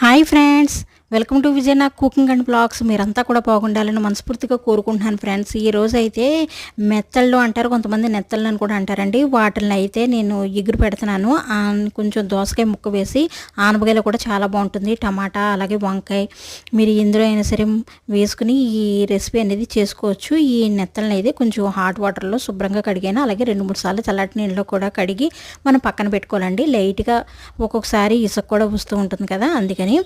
Hi friends welcome to Vijay cooking and blogs. మీరంతా కూడా బాగుండాలని మనస్ఫూర్తిగా కోరుకుంటున్నాను ఫ్రెండ్స్. ఈ రోజు అయితే మెత్తళ్ళు అంటారు కొంతమంది నెత్తళ్ళు అని కూడా అంటారండి. వాటిని అయితే నేను ఎగురు పెడుతున్నాను. కొంచెం దోసకాయ ముక్క వేసి ఆనపకాయలు కూడా చాలా బాగుంటుంది. టమాటా అలాగే వంకాయ మీరు ఇందులో అయినా సరే వేసుకుని ఈ రెసిపీ అనేది చేసుకోవచ్చు. ఈ నెత్తలను అయితే కొంచెం హాట్ వాటర్లో శుభ్రంగా కడిగాను. అలాగే రెండు మూడు సార్లు చల్లటి నీళ్ళలో కూడా కడిగి మనం పక్కన పెట్టుకోవాలండి. లైట్గా ఒక్కొక్కసారి ఇసుక కూడా వస్తూ ఉంటుంది కదా అందుకని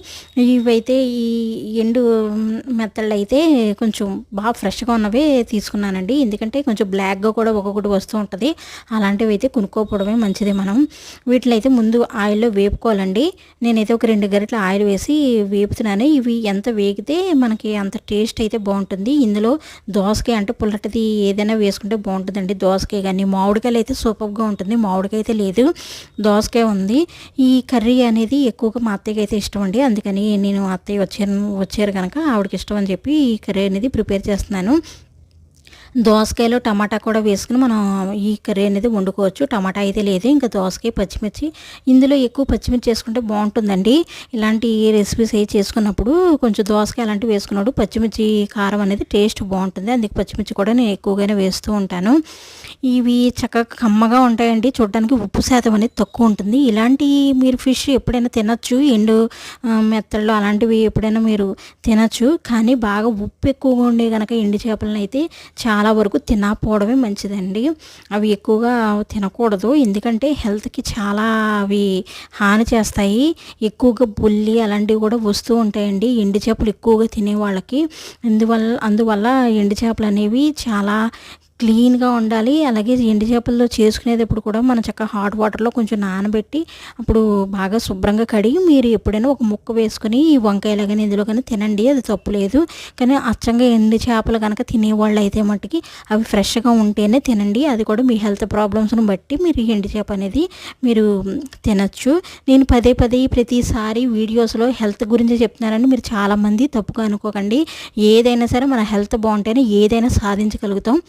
ఇవైతే ఈ ఎండు మెత్తళ్ళు అయితే కొంచెం బాగా ఫ్రెష్గా ఉన్నవే తీసుకున్నానండి. ఎందుకంటే కొంచెం బ్లాక్గా కూడా ఒక్కొక్కటి వస్తూ ఉంటుంది. అలాంటివి అయితే కొనుక్కోపోవడమే మంచిది మనం. వీటిని అయితే ముందు ఆయిల్లో వేపుకోవాలండి. నేనైతే ఒక రెండు గరిటెల ఆయిల్ వేసి వేపుతున్నాను. ఇవి ఎంత వేగితే మనకి అంత టేస్ట్ అయితే బాగుంటుంది. ఇందులో దోసకాయ అంటే పుల్లటిది ఏదైనా వేసుకుంటే బాగుంటుందండి. దోసకాయ కానీ మామిడికాయలు అయితే సూపర్గా ఉంటుంది. మామిడికాయ అయితే లేదు. దోసకాయ ఉంది. ఈ కర్రీ అనేది ఎక్కువగా మా అత్తయ్యకి అయితే ఇష్టం అండి. అందుకని నేను అత్తయ్య వచ్చారు వచ్చారు కనుక ఆవిడకి ఇష్టం అని చెప్పి ఈ కర్రీ అనేది ప్రిపేర్ చేస్తున్నాను. దోసకాయలు టమాటా కూడా వేసుకుని మనం ఈ కర్రీ అనేది వండుకోవచ్చు. టమాటా అయితే లేదు. ఇంకా దోసకాయ పచ్చిమిర్చి. ఇందులో ఎక్కువ పచ్చిమిర్చి చేసుకుంటే బాగుంటుందండి. ఇలాంటి రెసిపీస్ అవి చేసుకున్నప్పుడు కొంచెం దోసకాయ అలాంటివి వేసుకున్నప్పుడు పచ్చిమిర్చి కారం అనేది టేస్ట్ బాగుంటుంది. అందుకే పచ్చిమిర్చి కూడా నేను ఎక్కువగానే వేస్తూ ఉంటాను. ఇవి చక్కగా కమ్మగా ఉంటాయండి. చూడడానికి ఉప్పు శాతం అనేది తక్కువ ఉంటుంది. ఇలాంటి మీరు ఫిష్ ఎప్పుడైనా తినచ్చు. ఎండు మెత్తళ్ళు అలాంటివి ఎప్పుడైనా మీరు తినచ్చు. కానీ బాగా ఉప్పు ఎక్కువగా ఉండే కనుక ఎండు చేపలను అయితే చాలా చాలా వరకు తినకపోవడమే మంచిదండి. అవి ఎక్కువగా తినకూడదు. ఎందుకంటే హెల్త్కి చాలా అవి హాని చేస్తాయి. ఎక్కువగా బుల్లి అలాంటివి కూడా వస్తూ ఉంటాయండి. ఎండు చేపలు ఎక్కువగా తినే వాళ్ళకి అందువల్ల అందువల్ల ఎండు చేపలు అనేవి చాలా క్లీన్గా ఉండాలి. అలాగే ఎండు చేపల్లో చేసుకునేటప్పుడు కూడా మనం చక్కగా హాట్ వాటర్లో కొంచెం నానబెట్టి అప్పుడు బాగా శుభ్రంగా కడిగి మీరు ఎప్పుడైనా ఒక ముక్క వేసుకుని ఈ వంకాయలు కానీ ఇందులో కానీ తినండి. అది తప్పు లేదు. కానీ అచ్చంగా ఎండు చేపలు కనుక తినేవాళ్ళు అయితే మట్టుకి అవి ఫ్రెష్గా ఉంటేనే తినండి. అది కూడా మీ హెల్త్ ప్రాబ్లమ్స్ను బట్టి మీరు ఎండి ఎండు చేప అనేది మీరు తినచ్చు. నేను పదే పదే ప్రతిసారి వీడియోస్లో హెల్త్ గురించి చెప్తున్నానని మీరు చాలామంది తప్పుగా అనుకోకండి. ఏదైనా సరే మన హెల్త్ బాగుంటేనే ఏదైనా సాధించగలుగుతాం.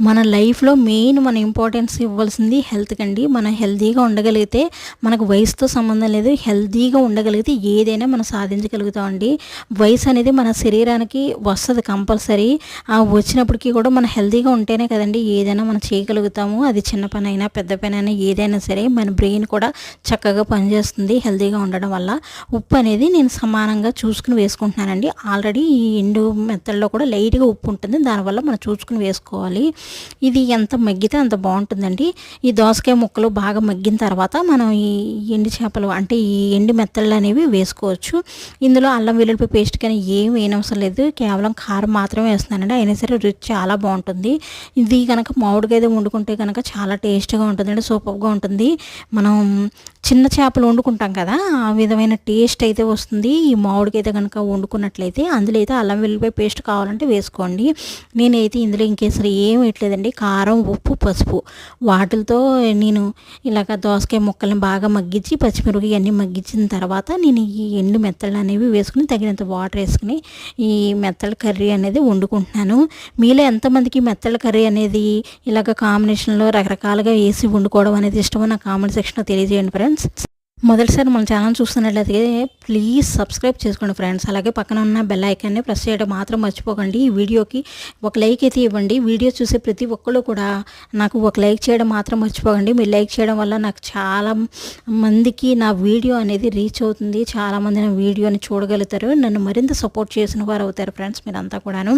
మన లైఫ్లో మెయిన్ మన ఇంపార్టెన్స్ ఇవ్వాల్సింది హెల్త్కి అండి మనం హెల్తీగా ఉండగలిగితే మనకు వయసుతో సంబంధం లేదు. హెల్తీగా ఉండగలిగితే ఏదైనా మనం సాధించగలుగుతామండి. వయసు అనేది మన శరీరానికి వస్తుంది కంపల్సరీ. ఆ వచ్చినప్పటికీ కూడా మనం హెల్తీగా ఉంటేనే కదండి ఏదైనా మనం చేయగలుగుతాము. అది చిన్న పని అయినా పెద్ద పని అయినా ఏదైనా సరే మన బ్రెయిన్ కూడా చక్కగా పనిచేస్తుంది హెల్తీగా ఉండడం వల్ల. ఉప్పు అనేది నేను సమానంగా చూసుకుని వేసుకుంటున్నానండి. ఆల్రెడీ ఈ ఎండు మెత్తల్లో కూడా లైట్గా ఉప్పు ఉంటుంది. దానివల్ల మనం చూసుకుని వేసుకోవాలి. ఇది ఎంత మగ్గితే అంత బాగుంటుందండి. ఈ దోసకాయ ముక్కలు బాగా మగ్గిన తర్వాత మనం ఈ ఎండి చేపలు అంటే ఈ ఎండి మెత్తళ్ళు అనేవి వేసుకోవచ్చు. ఇందులో అల్లం వెల్లుల్లి పేస్ట్ కానీ ఏం వేయనవసరం లేదు. కేవలం కారం మాత్రమే వేస్తున్నానండి. అయినా సరే రుచి చాలా బాగుంటుంది. ఇది కనుక మామిడికాయ వండుకుంటే కనుక చాలా టేస్ట్గా ఉంటుందండి. సూపర్గా ఉంటుంది. మనం చిన్న చేపలు వండుకుంటాం కదా ఆ విధమైన టేస్ట్ అయితే వస్తుంది. ఈ మామిడికైతే కనుక వండుకున్నట్లయితే అందులో అయితే అల్లం వెల్లిపాయ పేస్ట్ కావాలంటే వేసుకోండి. నేనైతే ఇందులో ఇంకేసరి ఏం వేయట్లేదండి. కారం ఉప్పు పసుపు. వాటితో నేను ఇలాగ దోసకాయ ముక్కల్ని బాగా మగ్గించి పచ్చిమిరపకాయ అన్నీ మగ్గించిన తర్వాత నేను ఈ ఎండు మెత్తలు అనేవి వేసుకుని తగినంత వాటర్ వేసుకుని ఈ మెత్తల కర్రీ అనేది వండుకుంటున్నాను. మీలో ఎంతమందికి మెత్తల కర్రీ అనేది ఇలాగ కాంబినేషన్లో రకరకాలుగా వేసి వండుకోవడం అనేది ఇష్టమో నా కామెంట్ సెక్షన్లో తెలియజేయండి ఫ్రెండ్స్ మొదటిసారి మన ఛానల్ చూస్తున్నట్లయితే ప్లీజ్ సబ్స్క్రైబ్ చేసుకోండి ఫ్రెండ్స్. అలాగే పక్కన ఉన్న బెల్ ఐకాన్ని ప్రెస్ చేయడం మాత్రం మర్చిపోకండి. ఈ వీడియోకి ఒక లైక్ అయితే ఇవ్వండి. వీడియో చూసే ప్రతి ఒక్కళ్ళు కూడా నాకు ఒక లైక్ చేయడం మాత్రం మర్చిపోకండి. మీరు లైక్ చేయడం వల్ల నాకు చాలా మందికి నా వీడియో అనేది రీచ్ అవుతుంది. చాలామంది నా వీడియోని చూడగలుగుతారు. నన్ను మరింత సపోర్ట్ చేసిన వారు అవుతారు ఫ్రెండ్స్ మీరంతా కూడాను.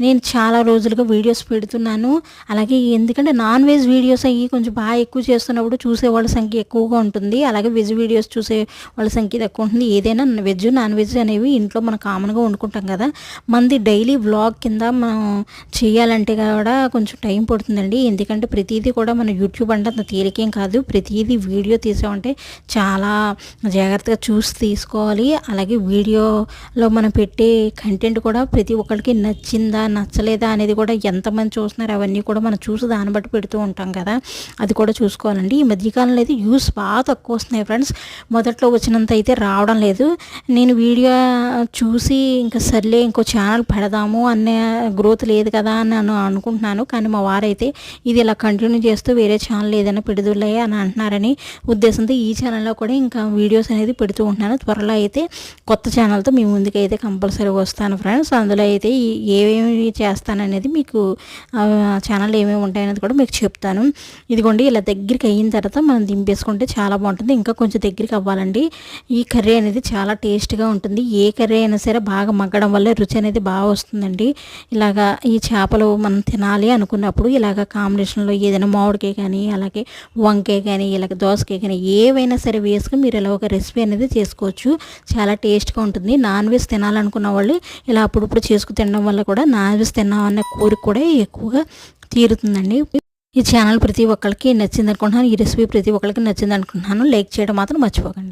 నేను చాలా రోజులుగా వీడియోస్ పెడుతున్నాను. అలాగే ఎందుకంటే నాన్ వెజ్ వీడియోస్ అవి కొంచెం బాగా ఎక్కువ చేస్తున్నప్పుడు చూసే వాళ్ళ సంఖ్య ఎక్కువగా ఉంటుంది. అలాగే వెజ్ వీడియోస్ చూసే వాళ్ళ సంఖ్య తక్కువ ఉంటుంది. ఏదైనా వెజ్ నాన్ వెజ్ అనేవి ఇంట్లో మనం కామన్గా వండుకుంటాం కదా. మనది డైలీ వ్లాగ్ కింద మనం చేయాలంటే కూడా కొంచెం టైం పడుతుందండి. ఎందుకంటే ప్రతిదీ కూడా మన యూట్యూబ్ అంటే అంత తేలికేం కాదు. ప్రతిదీ వీడియో తీసామంటే చాలా జాగ్రత్తగా చూసి తీసుకోవాలి. అలాగే వీడియోలో మనం పెట్టే కంటెంట్ కూడా ప్రతి ఒక్కరికి నచ్చిందా నచ్చలేదా అనేది కూడా ఎంతమంది చూస్తున్నారు అవన్నీ కూడా మనం చూసి దాన్ని బట్టి పెడుతూ ఉంటాం కదా. అది కూడా చూసుకోవాలండి. ఈ మధ్యకాలంలో అయితే యూస్ బాగా తక్కువ వస్తున్నాయి ఫ్రెండ్స్. మొదట్లో వచ్చినంత అయితే రావడం లేదు. నేను వీడియో చూసి ఇంకా సర్లే ఇంకో ఛానల్ పెడదాము అనే గ్రోత్ లేదు కదా అని నేను అనుకుంటున్నాను. కానీ మా వారైతే ఇది ఇలా కంటిన్యూ చేస్తూ వేరే ఛానల్ ఏదైనా పెడుదులే అని అంటున్నారని ఉద్దేశంతో ఈ ఛానల్లో కూడా ఇంకా వీడియోస్ అనేది పెడుతూ ఉంటున్నాను. త్వరలో అయితే కొత్త ఛానల్తో మీ ముందుకైతే అయితే కంపల్సరీ వస్తాను ఫ్రెండ్స్. అందులో అయితే ఏమేమి చేస్తాననేది మీకు ఛానల్ ఏమేమి ఉంటాయనేది కూడా మీకు చెప్తాను. ఇదిగోండి ఇలా దగ్గరికి అయిన తర్వాత మనం దింపేసుకుంటే చాలా బాగుంటుంది. ఇంకా కొంచెం దగ్గరికి అవ్వాలండి. ఈ కర్రీ అనేది చాలా టేస్ట్గా ఉంటుంది. ఏ కర్రీ అయినా సరే బాగా మగ్గడం వల్ల రుచి అనేది బాగా వస్తుందండి. ఇలాగా ఈ చేపలు మనం తినాలి అనుకున్నప్పుడు ఇలాగ కాంబినేషన్లో ఏదైనా మామిడికాయ కానీ అలాగే వంకాయ కానీ ఇలాగ దోసకాయ కానీ ఏవైనా సరే వేసుకుని మీరు ఇలా ఒక రెసిపీ అనేది చేసుకోవచ్చు. చాలా టేస్ట్గా ఉంటుంది. నాన్ వెజ్ తినాలనుకున్న వాళ్ళు ఇలా అప్పుడప్పుడు చేసుకు తినడం వల్ల కూడా నాన్ వెజ్ తిన్నామన్న కోరిక కూడా ఎక్కువగా తీరుతుందండి. ఈ ఛానల్ ప్రతి ఒక్కరికి నచ్చింది అనుకుంటున్నాను ఈ రెసిపీ ప్రతి ఒక్కరికి నచ్చింది అనుకుంటున్నాను లైక్ చేయడం మాత్రం మర్చిపోకండి.